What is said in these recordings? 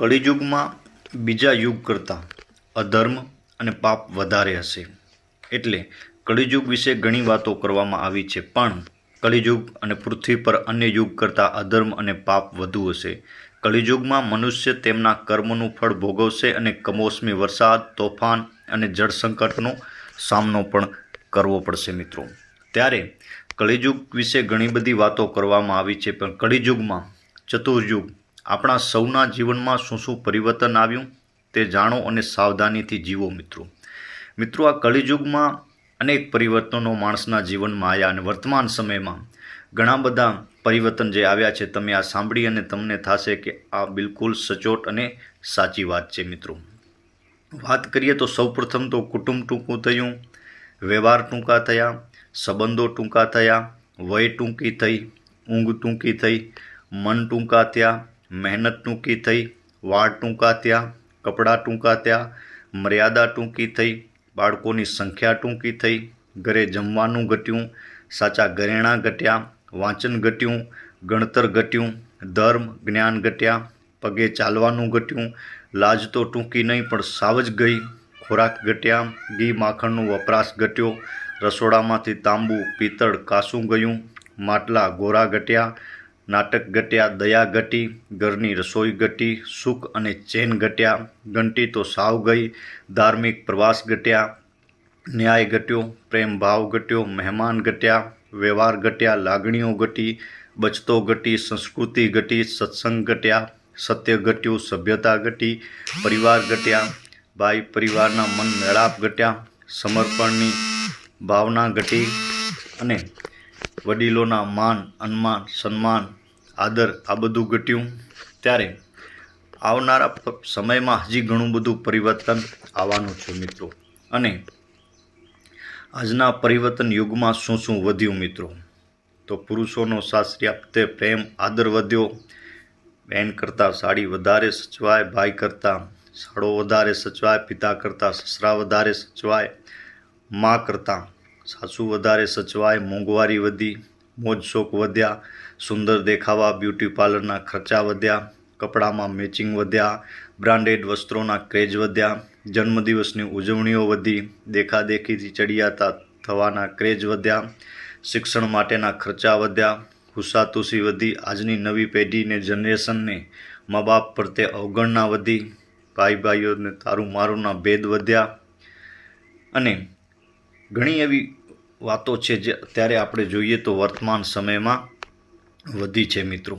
કળિયુગમાં બીજા યુગ કરતાં અધર્મ અને પાપ વધારે હશે. એટલે કળિયુગ વિશે ઘણી વાતો કરવામાં આવી છે, પણ કળિયુગ અને પૃથ્વી પર અન્ય યુગ કરતાં અધર્મ અને પાપ વધુ હશે. કળિયુગમાં મનુષ્ય તેમના કર્મનું ફળ ભોગવશે અને કમોસમી વરસાદ, તોફાન અને જળસંકટનો સામનો પણ કરવો પડશે મિત્રો. ત્યારે કળિયુગ વિશે ઘણી બધી વાતો કરવામાં આવી છે, પણ કળિયુગમાં ચતુર્યુગ આપણા સૌના જીવનમાં શું શું પરિવર્તન આવ્યું તે જાણો અને સાવધાનીથી જીવો મિત્રો. મિત્રો, આ કળિયુગમાં અનેક પરિવર્તનો માણસના જીવનમાં આવ્યા અને વર્તમાન સમયમાં ઘણા બધા પરિવર્તન જે આવ્યા છે તમે આ સાંભળી અને તમને થશે કે આ બિલકુલ સચોટ અને સાચી વાત છે મિત્રો. વાત કરીએ તો સૌપ્રથમ તો કુટુંબ ટૂંકું થયું, વ્યવહાર ટૂંકા થયા, સંબંધો ટૂંકા થયા, વય ટૂંકી થઈ, ઊંઘ ટૂંકી થઈ, મન ટૂંકા થયા મહેનત ટૂંકી થઈ, વાળ ટૂંકા થયા, કપડાં ટૂંકા થયા, મર્યાદા ટૂંકી થઈ, બાળકોની સંખ્યા ટૂંકી થઈ, ઘરે જમવાનું ઘટ્યું, સાચા ઘરેણાં ઘટ્યા, વાંચન ઘટ્યું, ગણતર ઘટ્યું, ધર્મ, જ્ઞાન ઘટ્યા, પગે ચાલવાનું ઘટ્યું, લાજ તો ટૂંકી નહીં પણ સાવ જ ગઈ, ખોરાક ઘટ્યા, ઘી માખણનો વપરાશ ઘટ્યો, રસોડામાંથી તાંબુ, પિત્તળ કાસું ગયું, માટલા ગોરા ઘટ્યા નાટક ઘટ્યા દયા ઘટી ઘરની રસોઈ ઘટી સુખ અને ચેન ઘટ્યા ઘંટી તો સાવ ગઈ, ધાર્મિક પ્રવાસ ઘટ્યા ન્યાય ઘટ્યો પ્રેમ ભાવ ઘટ્યો મહેમાન ઘટ્યા વ્યવહાર ઘટ્યા લાગણીઓ ઘટી બચતો ઘટી સંસ્કૃતિ ઘટી સત્સંગ ઘટ્યા સત્ય ઘટ્યું સભ્યતા ઘટી પરિવાર ઘટ્યા ભાઈ પરિવારના મન મેળાપ ઘટ્યા સમર્પણની ભાવના ઘટી અને વડીલોના માન, અન્માન, સન્માન આદર આ બધું ઘટ્યું. ત્યારે આવનારા સમયમાં હજી ઘણું બધું પરિવર્તન આવવાનું છે મિત્રો. અને આજના પરિવર્તન યુગમાં શું શું વધ્યું મિત્રો? તો પુરુષોનો સાસરી આપતે પ્રેમ, આદર વધ્યો. બહેન કરતાં સાડી વધારે સચવાય, ભાઈ કરતાં સાડો વધારે સચવાય, પિતા કરતાં સસરા વધારે સચવાય, મા કરતાં સાસુ વધારે સચવાય, મોંઘવારી વધી. મોજ શોખ વધ્યા, સુંદર દેખાવા બ્યુટી પાર્લરના ખર્ચા વધ્યા, કપડામાં મેચિંગ વધ્યા બ્રાન્ડેડ વસ્ત્રોના ક્રેઝ વધ્યા, જન્મદિવસની ઉજવણીઓ વધી, દેખાદેખીથી ચડિયાતા થવાના ક્રેઝ વધ્યા, શિક્ષણ માટેના ખર્ચા વધ્યા, હુસાતુસી વધી, આજની નવી પેઢીને જનરેશનને મા બાપ પ્રત્યે અવગણના વધી ભાઈ ભાઈઓને તારું મારુંના ભેદ વધ્યા અને ઘણી એવી વાતો છે જે અત્યારે આપણે જોઈએ તો વર્તમાન સમયમાં વધી છે મિત્રો.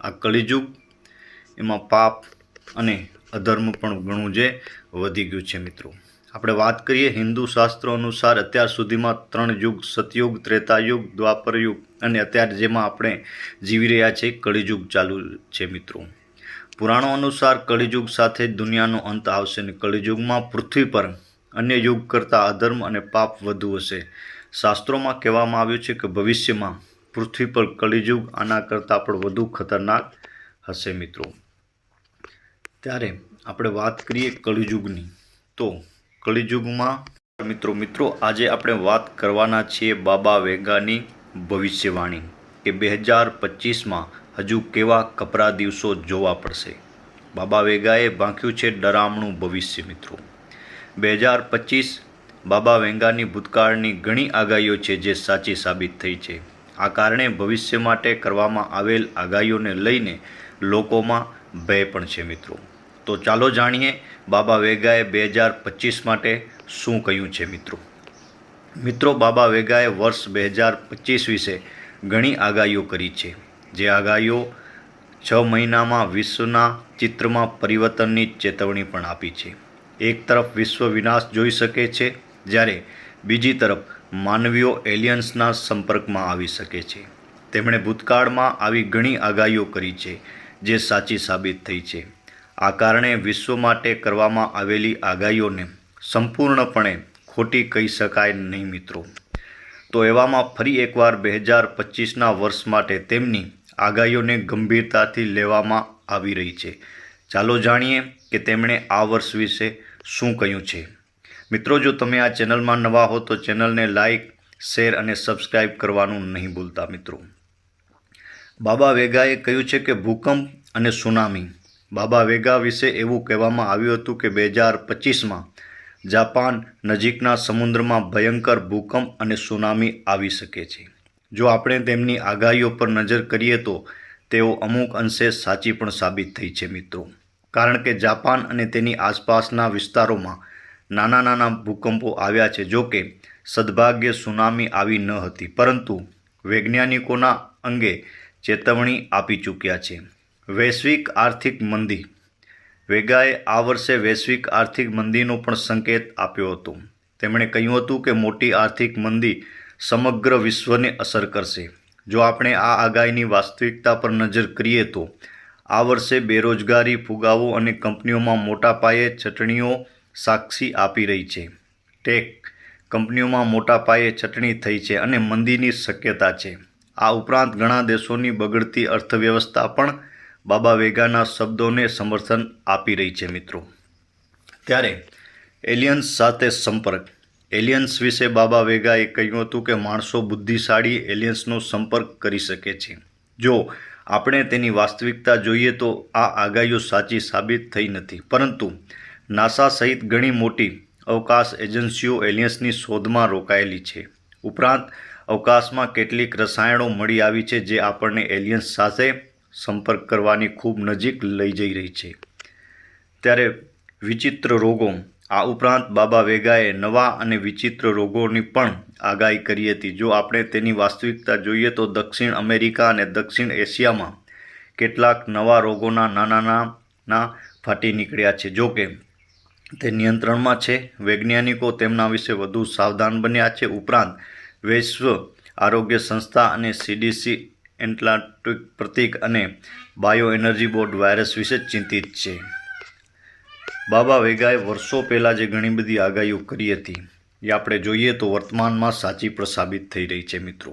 આ કળિયુગ એમાં પાપ અને અધર્મ પણ ઘણું જે વધી ગયું છે મિત્રો. આપણે વાત કરીએ હિન્દુ શાસ્ત્રો અનુસાર અત્યાર સુધીમાં ત્રણ યુગ, સતયુગ ત્રેતાયુગ દ્વાપરયુગ અને અત્યારે જેમાં આપણે જીવી રહ્યા છીએ કળિયુગ ચાલુ છે મિત્રો. પુરાણો અનુસાર કળિયુગ સાથે દુનિયાનો અંત આવશે અને કળિયુગમાં પૃથ્વી પર અન્ય યુગ કરતાં અધર્મ અને પાપ વધુ હશે. શાસ્ત્રોમાં કહેવામાં આવ્યું છે કે ભવિષ્યમાં પૃથ્વી પર કળિયુગ આના કરતાં પણ વધુ ખતરનાક હશે મિત્રો. ત્યારે આપણે વાત કરીએ કળિયુગની તો કળિયુગમાં મિત્રો મિત્રો, આજે આપણે વાત કરવાના છીએ બાબા વેગાની ભવિષ્યવાણી કે બે હજાર પચીસમાં હજુ કેવા કપરા દિવસો જોવા પડશે. બાબા વેગાએ ભાંખ્યું છે ડરામણું ભવિષ્ય મિત્રો. બે હજાર પચીસ બાબા વેંગાની ભૂતકાળની ઘણી આગાહીઓ છે જે સાચી સાબિત થઈ છે. આ કારણે ભવિષ્ય માટે કરવામાં આવેલ આગાહીઓને લઈને લોકોમાં ભય પણ છે મિત્રો. તો ચાલો જાણીએ બાબા વેગાએ બે હજાર પચીસ માટે શું કહ્યું છે મિત્રો? મિત્રો, બાબા વેગાએ વર્ષ બે હજાર પચીસ વિશે ઘણી આગાહીઓ કરી છે. જે આગાહીઓ છ મહિનામાં વિશ્વના ચિત્રમાં પરિવર્તનની ચેતવણી પણ આપી છે. એક તરફ વિશ્વ વિનાશ જોઈ શકે છે, જ્યારે બીજી તરફ માનવીઓ એલિયન્સના સંપર્કમાં આવી શકે છે. તેમણે ભૂતકાળમાં આવી ઘણી આગાહીઓ કરી છે, જે સાચી સાબિત થઈ છે. આ કારણે વિશ્વ માટે કરવામાં આવેલી આગાહીઓને સંપૂર્ણપણે ખોટી કહી શકાય નહીં મિત્રો. તો એવામાં ફરી એકવાર બે હજાર પચીસના વર્ષ માટે તેમની આગાહીઓને ગંભીરતાથી લેવામાં આવી રહી છે. ચાલો જાણીએ કે તેમણે આ વર્ષ વિશે શું કહ્યું છે. મિત્રો, જો તમે આ ચેનલમાં નવા હો, તો ચેનલને લાઈક, શેર અને સબસ્ક્રાઈબ કરવાનું નહીં ભૂલતા મિત્રો. બાબા વેગાએ કહ્યું છે કે ભૂકંપ અને સુનામી. બાબા વેગા વિશે એવું કહેવામાં આવ્યું હતું કે બે હજાર પચીસમાં જાપાન નજીકના સમુદ્રમાં ભયંકર ભૂકંપ અને સુનામી આવી શકે છે. જો આપણે તેમની આગાહીઓ પર નજર કરીએ તો તેઓ અમુક અંશે સાચી પણ સાબિત થઈ છે મિત્રો. કારણ કે જાપાન અને તેની આસપાસના વિસ્તારોમાં નાના નાના ભૂકંપો આવ્યા છે, જો કે સદભાગ્યે સુનામી આવી ન હતી. પરંતુ વૈજ્ઞાનિકોના અંગે ચેતવણી આપી ચૂક્યા છે. વૈશ્વિક આર્થિક મંદી. વેગાએ આ વર્ષે વૈશ્વિક આર્થિક મંદીનો પણ સંકેત આપ્યો હતો. તેમણે કહ્યું હતું કે મોટી આર્થિક મંદી સમગ્ર વિશ્વને અસર કરશે. જો આપણે આ આગાહીની વાસ્તવિકતા પર નજર કરીએ તો આ વર્ષે બેરોજગારી, ફુગાવો અને કંપનીઓમાં મોટા પાયે છટણીઓ સાક્ષી આપી રહી છે. ટેક, કંપનીઓમાં મોટા પાયે છટણી થઈ છે અને મંદીની શક્યતા છે. આ ઉપરાંત ઘણા દેશોની બગડતી અર્થવ્યવસ્થા પણ બાબા વેગાના શબ્દોને સમર્થન આપી રહી છે મિત્રો. ત્યારે એલિયન્સ સાથે સંપર્ક. એલિયન્સ વિશે બાબા વેગાએ કહ્યું હતું કે માણસો બુદ્ધિશાળી એલિયન્સનો સંપર્ક કરી શકે છે. જો આપણે તેની વાસ્તવિકતા જોઈએ તો આ આગાહીઓ સાચી સાબિત થઈ નથી. પરંતુ નાસા સહિત ઘણી મોટી અવકાશ એજન્સીઓ એલિયન્સની શોધમાં રોકાયેલી છે. ઉપરાંત, અવકાશમાં કેટલીક રસાયણો મળી આવી છે જે આપણને એલિયન્સ સાથે સંપર્ક કરવાની ખૂબ નજીક લઈ જઈ રહી છે. ત્યારે વિચિત્ર રોગો, આ ઉપરાંત બાબા વેગાએ નવા અને વિચિત્ર રોગોની પણ આગાહી કરી હતી. જો આપણે તેની વાસ્તવિકતા જોઈએ તો દક્ષિણ અમેરિકા અને દક્ષિણ એશિયામાં કેટલાક નવા રોગોના નાના નાના ફાટી નીકળ્યા છે. જો કે તે નિયંત્રણમાં છે. વૈજ્ઞાનિકો તેમના વિશે વધુ સાવધાન બન્યા છે. ઉપરાંત વિશ્વ આરોગ્ય સંસ્થા અને સીડીસી એન્ટલાન્ટિક પ્રતિક અને બાયો એનર્જી બોર્ડ વાયરસ વિશે ચિંતિત છે. બાબા વેગાએ વર્ષો પહેલાં જે ઘણી બધી આગાહીઓ કરી હતી. એ આપણે જોઈએ તો વર્તમાનમાં સાચી પણ સાબિત થઈ રહી છે મિત્રો.